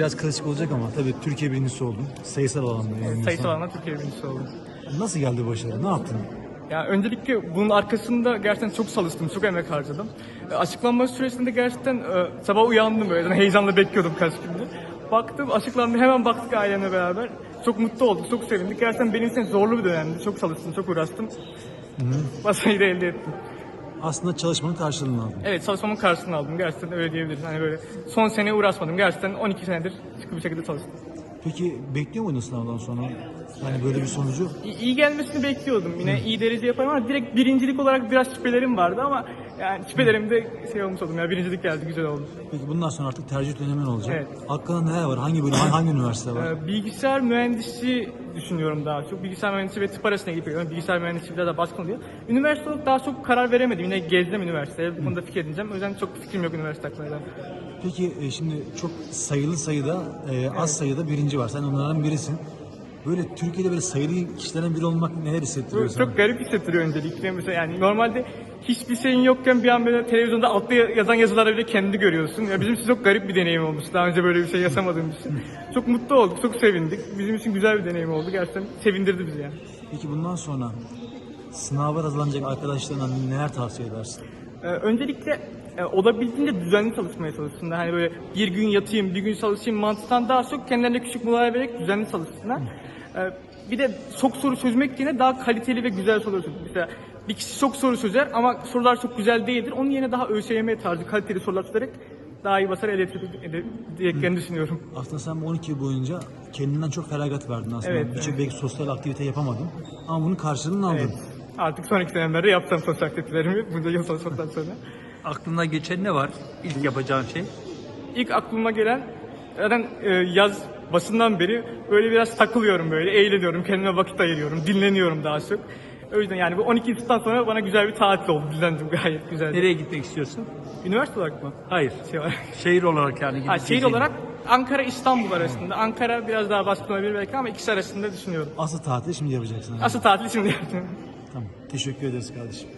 biraz klasik olacak ama tabii Türkiye birincisi oldun. Sayısal alanda. yanılmıyorsam. Sayısal alanda Türkiye birincisi oldum. Nasıl geldi başarı? Ne yaptın? Ya öncelikle bunun arkasında gerçekten çok çalıştım, çok emek harcadım. E, Açıklanma süresinde gerçekten e, sabah uyandım böyle, heyecanla bekliyordum kaç gündür. Baktım, açıklandı, hemen baktık ailemle beraber. Çok mutlu olduk, çok sevindik. Gerçekten benim için zorlu bir dönemdi. Çok çalıştım, çok uğraştım. Başarıyı da elde ettim. Aslında çalışmanın karşılığını aldın. Evet, çalışmamın karşılığını aldım. Gerçekten öyle diyebiliriz. Hani böyle son sene uğraşmadım. Gerçekten 12 senedir sıkı bir şekilde çalıştım. Peki bekliyor muydun sınavdan sonra? Hani böyle bir sonucu? İyi iyi gelmesini bekliyordum. Yine iyi derece yaparım ama direkt birincilik olarak biraz şüphelerim vardı ama yani şüphelerim de şey olmuş oldum ya birincilik geldi güzel oldu. Peki bundan sonra artık tercih dönemin olacak. Evet. Aklında neler var? Hangi bölüm, hangi üniversite var? Ee, bilgisayar mühendisi düşünüyorum daha çok. Bilgisayar mühendisi ve tıp arasında gidiyorum. Bilgisayar mühendisi biraz daha baskın oluyor. Üniversite olarak daha çok karar veremedim. Yine gezdim üniversiteye. Bu konuda fikir edineceğim. O yüzden çok fikrim yok üniversite hakkında. Peki e, şimdi çok sayılı sayıda, e, az sayıda birinci var. Sen onlardan birisin. Böyle Türkiye'de böyle sayılı kişilerden biri olmak neler hissettiriyor sana? çok garip hissettiriyor öncelikle. Mesela yani normalde hiçbir şeyin yokken bir an böyle televizyonda altta yazan yazıları bile kendi görüyorsun. Ya bizim için çok garip bir deneyim olmuş. Daha önce böyle bir şey yaşamadığım için. Çok mutlu olduk, çok sevindik. Bizim için güzel bir deneyim oldu. Gerçekten sevindirdi bizi yani. Peki bundan sonra sınava hazırlanacak arkadaşlarına neler tavsiye edersin? Ee, öncelikle e, olabildiğince düzenli çalışmaya çalışsınlar. Hani böyle bir gün yatayım, bir gün çalışayım mantığından daha çok kendilerine küçük molalar vererek düzenli çalışsınlar. Ee, bir de çok soru çözmek yerine daha kaliteli ve güzel sorular çözmek. Mesela bir kişi çok soru çözer ama sorular çok güzel değildir. Onun yerine daha ÖSYM tarzı kaliteli sorular çözerek daha iyi başarı elde edeceklerini düşünüyorum. Aslında sen bu 12 yıl boyunca kendinden çok feragat verdin aslında. Evet, Birçok evet. belki sosyal aktivite yapamadın. Ama bunun karşılığını aldın. Evet. Artık sonraki dönemlerde yapacağım sosyal aktivitelerimi bunca yıl çalışmaktan sonra. Aklına geçen ne var? İlk yapacağın şey? İlk aklıma gelen zaten e, yaz basından beri böyle biraz takılıyorum böyle eğleniyorum kendime vakit ayırıyorum dinleniyorum daha çok. O yüzden yani bu 12 yıldan sonra bana güzel bir tatil oldu dinlendim gayet güzel. Nereye gitmek istiyorsun? Üniversite olarak mı? Hayır. Şey olarak. Şehir olarak yani. Ha, şehir olarak Ankara İstanbul arasında. Ankara biraz daha baskın olabilir belki ama ikisi arasında düşünüyorum. Asıl tatili şimdi yapacaksın. Asıl tatil şimdi yaptım. Tamam. Teşekkür ederiz kardeşim.